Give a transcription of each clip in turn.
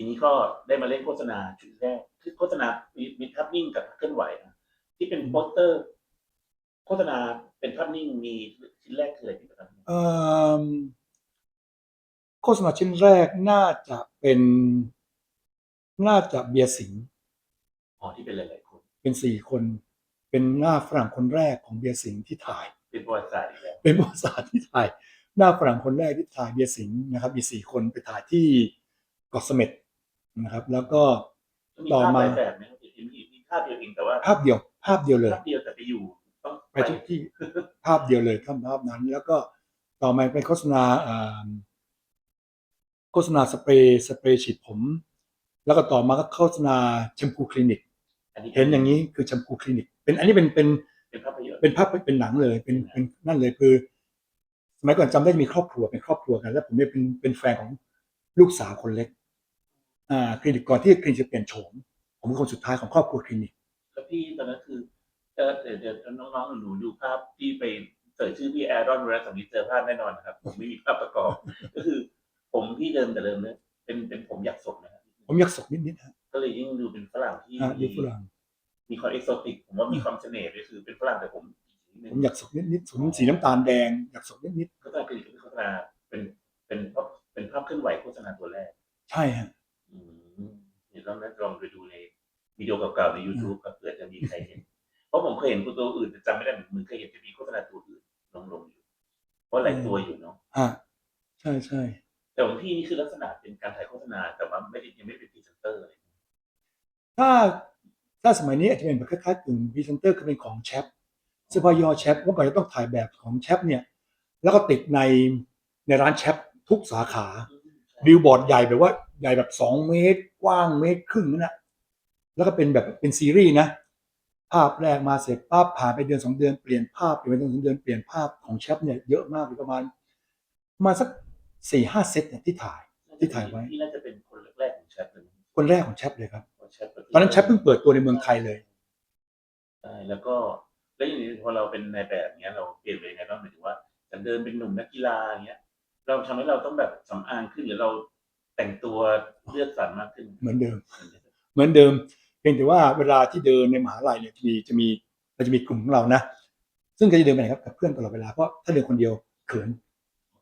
ทีนี้ก็ได้มาเล่นโฆษณาชุดแรกคือโฆษณามีมีภาพนิ่งกับเคลื่อนไหวนะที่เป็นโปสเตอร์ โฆษณาเป็นภาพนิ่งมีชิ้นแรกคืออะไรที่ประทับใจเอิ่มโฆษณาชิ้นแรกน่าจะเป็น น่าจะเบียร์สิงห์อ๋อที่เป็นหลายๆคนเป็นสี่คน เป็นหน้าฝรั่งคนแรกของเบียร์สิงห์ที่ถ่าย เป็นประวัติศาสตร์อีกแล้วเป็นประวัติศาสตร์ที่ถ่าย หน้าฝรั่งคนแรกที่ถ่ายเบียร์สิงห์นะครับ มีสี่คนไปถ่ายที่เกาะเสม็ด นะครับ แล้วก็มีต่อภาพมาหลายแบบนะครับมีมีมีภาพเดียวเองแต่ว่าภาพเดียว ภาพเดียวเลยภาพเดียวแต่ไปอยู่ต้องไปทุกที่ภาพเดียวเลยครับภาพนั้น แล้วก็ต่อมาเป็นโฆษณาอ่าโฆษณาสเปรย์สเปรย์ฉีดผม แล้วก็ต่อมาก็โฆษณาแชมพูคลินิกอันนี้เห็นอย่างนี้คือแชมพูคลินิก เป็นอันนี้เป็นเป็นเป็นภาพยนตร์เป็นภาพเป็นหนังเลย เป็นเป็นนั่นเลยคือสมัยก่อนจำได้มีครอบครัวเป็นครอบครัวกัน แล้วผมเนี่ยเป็นเป็นแฟนของลูกสาวคนเล็กอ่า คลินิกก่อนที่คลินิกจะเปลี่ยนโฉมผมเป็นคนสุดท้ายของครอบครัวคลินิกแล้วพี่ตอนนั้นคือเออเดี๋ยวเดี๋ยวน้องๆหนูๆดูภาพที่ไปเสิร์ชชื่อพี่แอรอนเวลสมิธเจอภาพแน่นอนนะครับ ผมไม่มีภาพประกอบ ก็คือ ผมพี่เดิมแต่เดิมเนี่ยเป็นเป็นผมอยากสดนะครับผมอยากสกนิดนิดๆฮะก็เลยยิ่งดูเป็นฝรั่งที่อ่าดูมีฝรั่งมีความเอกโซติกผมว่ามีความเสน่ห์ด้วยคือเป็นฝรั่งแต่ผมนิดนึงผมอยากสกนิดนิดๆผมสีน้ำตาลแดงอยากสกนิดนิดก็ต้องเป็นโฆษณาเป็นเป็นภาพเป็นภาพเคลื่อนไหวโฆษณาตัวแรกๆใช่ฮะ อืมเดี๋ยวลองนะลองไปดูใน วิดีโอเก่าๆใน YouTube ครับเผื่อจะมีใครเห็น เพราะผมเคยเห็นตัวอื่นแต่จำไม่ได้เหมือนมึงเคยเห็นจะมีโฆษณาตัวอื่นลงลงๆอยู่ เพราะหลายตัวอยู่เนาะฮะใช่ใช่แต่ของพี่นี่คือลักษณะเป็นการถ่ายโฆษณา แต่ว่าไม่ได้ยังไม่เป็นพรีเซนเตอร์เลยถ้าถ้าสมัยนี้อาจจะเป็นแบบคล้ายๆกึ่งพรีเซนเตอร์คือเป็นของแชปเสื้อผ้ายี่ห้อแชปเมื่อก่อนจะต้องถ่ายแบบของแชปเนี่ย แล้วก็ติดในในร้านแชปทุกสาขาบิลบอร์ดใหญ่แบบว่าใหญ่แบบสองเมตร กว้างเมตรครึ่งนั่นแหละ แล้วก็เป็นแบบเป็นซีรีส์นะ ภาพแรกมาเสร็จปั๊บผ่านไปเดือนสองเดือนเปลี่ยนภาพเปลี่ยนไปเดือนสองเดือนเปลี่ยนภาพของแชปเนี่ยเยอะมากเลยประมาณประมาณสักสี่ห้าเซตเนี่ยที่ถ่ายที่ถ่ายไว้พี่น่าจะเป็นคนแรกๆของแชทเลยคนแรกของแชปเลยครับของแชทตอนนั้นแชปเพิ่งเปิดตัวในเมืองไทยเลยใช่แล้วก็แล้วอย่างนี้พอเราเป็นนายแบบเนี้ยเราเปลี่ยนไปยังไงบ้างหมายถึงว่าจะเดินเป็นหนุ่มนักกีฬาอย่างเงี้ย เราทำให้เราต้องแบบสำอางขึ้นหรือเราแต่งตัวเลือดสันมากขึ้นเหมือนเดิมเห มือนเดิม เพียงแต่ว่าเวลาที่เดินในมหาลัยเนี่ยจะมีจะมีเราจะมีกลุ่มของเรานะ ซึ่งก็จะเดินไปไหนครับกับเพื่อนตลอดเวลาเพราะถ้าเดินคนเดียวเขิน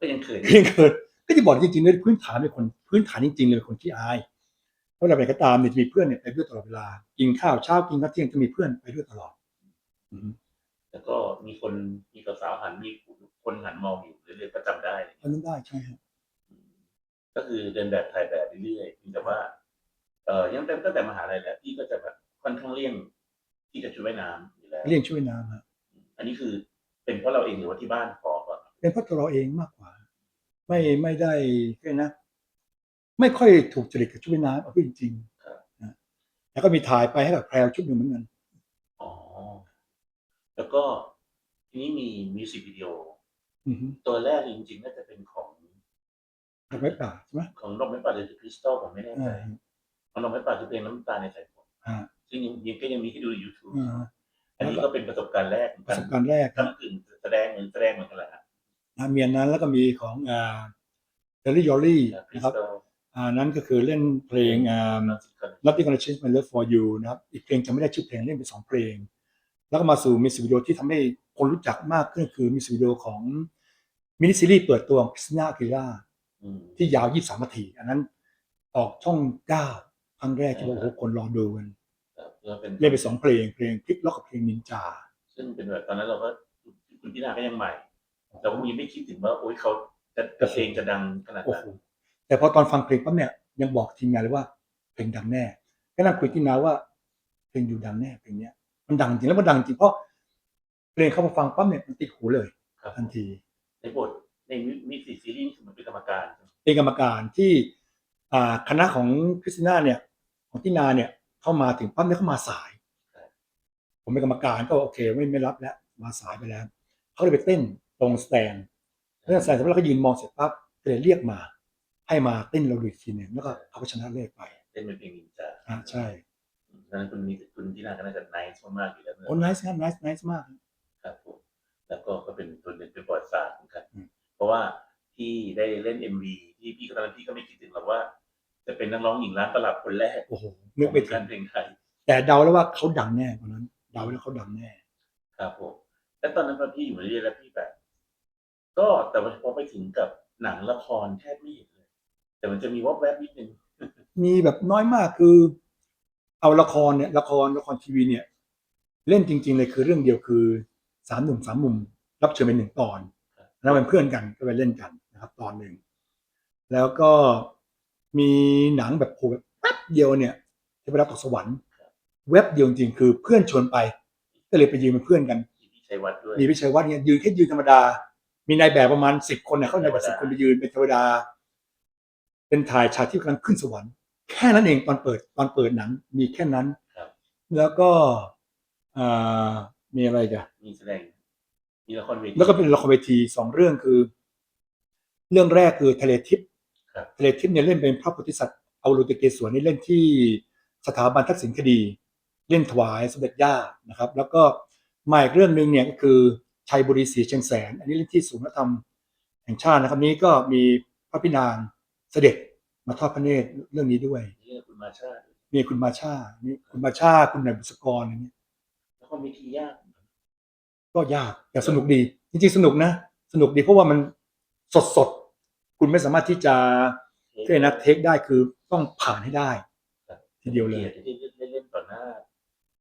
ก็ยังเขินเพียงเขินก็จะบอกจริงๆเลยพื้นฐานเป็นคนพื้นฐานจริงๆเลยเป็นคนที่อายเพราะเวลาไปไหนก็ตามเนี่ยจะมีเพื่อนเนี่ยไปด้วยตลอดเวลากินข้าวเช้ากินข้าวเที่ยงจะมีเพื่อนไปด้วยตลอดอืมแล้วก็มีคนมีสาวๆหันมีคนหันมองอยู่เรื่อยๆก็จำได้อันนั้นได้ใช่ฮะก็คือเดินแบบถ่ายแบบเรื่อยๆเพียงแต่ว่า เอ่อยังตั้งแต่มหาลัยแล้วพี่ก็จะแบบค่อนข้างเลี่ยงที่จะชุดว่ายน้ำอยู่แล้วเรียงช่วยน้ำฮะอันนี้คือเป็นเพราะเราเองหรือว่าที่บ้านขอก่อนเป็นเพราะตัวเราเองมากกว่า ไม่ไม่ได้เรียกนะ ไม่ค่อยถูกจริตกับชุดว่ายน้ำเอาพูดจริงๆนะแล้วก็มีถ่ายไปให้กับแพรวชุดหนึ่งเหมือนกันอ๋อแล้วก็ทีนี้มีมิวสิกวิดีโออือฮึตัวแรกจริงๆน่าจะเป็นของดอกไม้ป่าใช่ไหมของดอกไม้ป่าหรือคริสตัลผมไม่แน่ใจ อ่า ของดอกไม้ป่าคือเพลงน้ำตาในสายฝนอ่าซึ่งยังยังก็ยังมีให้ดูใน YouTube อ่าอันนี้ก็เป็นประสบการณ์แรกเหมือนปกัระนสบการณ์แรกคทั้รับงกึ่งแสดงเหมือนแสดงเหมือนกันแหละฮะอ่ามีอันนั้นแล้วก็มีของอ่าเดลี่ยอรี่ครินะสครับตัลอ่านั้นก็คือเล่นเพลงอ่า Nothing Gonna Change My Love for You นะครับอีกเพลงจะไม่ได้ชื่อเพลงเล่นเป็นสองเพลง แล้วก็มาสู่มิวสิกวิดีโอที่ทำให้คนรู้จักมากขึ้นคือมิวสิกวิดีโอของมินิซีรีส์เปิดตัวของคริสติน่าอากิล่าอืมที่ยาว 23นาที อันนั้นออกช่อง 9 ครั้งแรกที่บอกโอ้โหคนรอดูกันครับแล้วเป็นเล่นไปสองเพลงเพลงพลิกล็อกกับเพลงนินจา ซึ่งเป็นแบบตอนนั้นเราก็คุณพี่นาก็ยังใหม่ เราก็มีไม่คิดถึงว่าโอ๊ยเขาจะเพลงจะดังขนาดโอ้นั้นโหแต่พอตอนฟังเพลงปั๊บเนี่ยยังบอกทีมงานเลยว่าเพลงดังแน่ก็นั่งคุยที่นาว่าเพลงอยู่ดังแน่เพลงเนี้ย มันดังจริงแล้วมันดังจริงเพราะเพลงเขามาฟังปั๊บเนี่ยมันติดหูเลยครับทันที ในบทในมิวสิกซีรีส์คือมันเป็นกรรมการเป็นกรรมการที่อ่าคณะของคริสติน่าเนี่ย ของที่นาเนี่ยเข้ามาถึงปั๊บเนี่ยเขามาสาย ผมเป็นกรรมการก็โอเคไม่ไม่รับแล้วมาสายไปแล้วเขาเลยไปเต้นตรงสแตนแล้วสแตนเสร็จแล้วเราก็ยืนมองเสร็จปั๊บก็เลยเรียกมา ให้มาเต้นเราดูอีกทีหนึ่งแล้วก็เขาก็ชนะเลิศไปเต้นเป็นเพลงนินจาอ่าใช่ดังนั้นคุณมีคุณที่นาก็น่าจะไนส์มากๆอยู่แล้วโอ้ nice ครับ nice nice มากครับครับผมแล้วก็ก็เป็นตัวหนึ่งเป็นประวัติศาสตร์เหมือนกันอืมเพราะว่าที่ได้เล่นเอ็มวีที่พี่ตอนนั้นพี่ก็ไม่คิดถึงหรอกว่า จจะเป็นนักร้องหญิงร้านตลับคนแรกโอ้โหนึกไม่ขถึองงการเพลงไทย แต่เดาแล้วว่าเขาดังแน่กว่านั้น เดาแล้วเขาดังแน่ ครับผมแล้วตอนนั้นพอพี่อยู่มาเรื่อยๆแล้วพี่แบบ ก็แต่ว่าพอไปถึงกับหนังละครแทบไม่เห็นเลย แต่มันจะมีวอบแวบนิดนึงมีแบบน้อยมากคือ เอาละครเนี่ย ละครละครทีวีเนี่ย เล่นจริง ๆ เลยคือเรื่องเดียวคือสามหนุ่มสามมุม รับเชิญเป็นหนึ่งตอนครับแล้วเป็นเพื่อนกันก็ไปเล่นกันนะครับ ตอนหนึ่งแล้วก็ มีหนังแบบโผล่แบบแป๊บเดียวเนี่ยที่ไปรับตกสวรรค์ เว็บเดียวจริงๆคือเพื่อนชวนไป ก็เลยไปยืนเป็นเพื่อนกัน มีพี่ชัยวัฒน์ด้วยมีพิชัยวัฒน์เนี่ยยืนแค่ยืนธรรมดา มีนายแบบประมาณสิบคนเนี่ยเขานายแบบสิบคนไปยืนเป็นเทวดา เป็นถ่ายฉากที่กำลังขึ้นสวรรค์แค่นั้นเองตอนเปิดตอนเปิดหนัง มีแค่นั้น ครับ แล้วก็อ่ามีอะไรกันมีแสดง มีละครเวทีแล้วก็เป็นละครเวทีสองเรื่องคือ เรื่องแรกคือทะเลทิพย์ ครับทะเลทิพย์เนี่ยเล่นเป็นพระโพธิสัตว์เอาลุตเกศวรนี่เล่นที่สถาบันทักษิณคดี เล่นถวายสมเด็จย่านะครับ แล้วก็มาอีกเรื่องหนึ่งเนี่ยก็คือชัยบุรีศรีเชียงแสน อันนี้เล่นที่ศูนย์วัฒนธรรมแห่งชาตินะครับนี้ก็มีพระพินางเสด็จมาทอดพระเนตรเรื่องนี้ด้วยนี่คุณมาชาติมีคุณมาชานี่คุณมาชาคุณหน่อยบุษกรอย่างนี้ยละครเวทียาก ก็ยากแต่สนุกดี จริงๆสนุกนะ สนุกดีเพราะว่ามันสดสดๆ คุณไม่สามารถที่จะเทนะเทคได้คือต้องผ่านให้ได้ครับทีเดียวเลยกีรติที่ได้เล่นต่อหน้า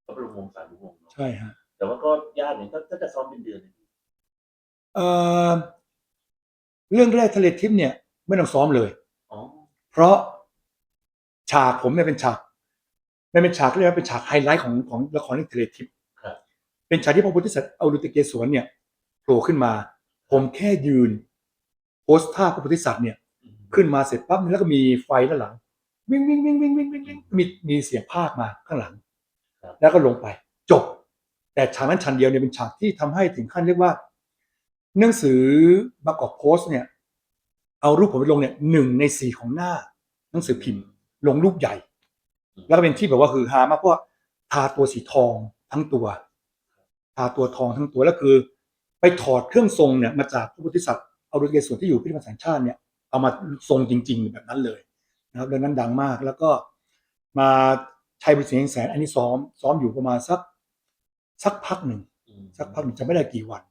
พระบรมวงศานุวงศ์เนอะใช่ฮะแต่ว่าก็ยากเนี่ยก็ก็จะซ้อมเป็นเดือนเลยเอ่อเรื่องแรกทะเลทิพย์เนี่ย ไม่ต้องซ้อมเลยอ๋อเพราะฉากผมเนี่ยเป็นฉากไม่เป็นฉากเรียกว่าเป็นฉากไฮไลท์ของของละครเรื่องทะเลทิพย์ครับเป็นฉากที่พระพุทธสัตว์เอาลุติเกศวรเนี่ยโผล่ขึ้นมา ผมแค่ยืน โพสท่าพระพุทธสัตว์เนี่ยอืมขึ้นมาเสร็จปั๊บแล้วก็มีไฟด้านหลัง วิ่งวิ่งวิ่งวิ่งวิ่งวิ่งวิ่งมีมีเสียงภาคมาข้างหลัง แล้วก็ลงไปจบ แต่ฉากนั้นชันเดียวเนี่ยเป็นฉากที่ทำให้ถึงขั้นเรียกว่า หนังสือบางกอกโพสต์เนี่ย เอารูปผมไปลงเนี่ยหนึ่งในสี่ของหน้า หนังสือพิมพ์ ลงรูปใหญ่ แล้วก็เป็นที่แบบว่าคือฮามากเพราะว่าทาตัวสีทองทั้งตัว ทาตัวทองทั้งตัวแล้วคือ ไปถอดเครื่องทรงเนี่ยมาจากพระพุทธศัตว์ เอาดุลเกศวนที่อยู่พิพิธภัณฑ์แห่งชาติเนี่ยเอามาทรงจริง ๆ แบบนั้นเลยนะครับดังนั้นดังมากแล้วก็มาชัยบุรีศรีแสงแสนอันนี้ซ้อมซ้อมอยู่ประมาณสักสักพักหนึ่งอืมสักพักหนึ่งจะไม่ได้กี่วัน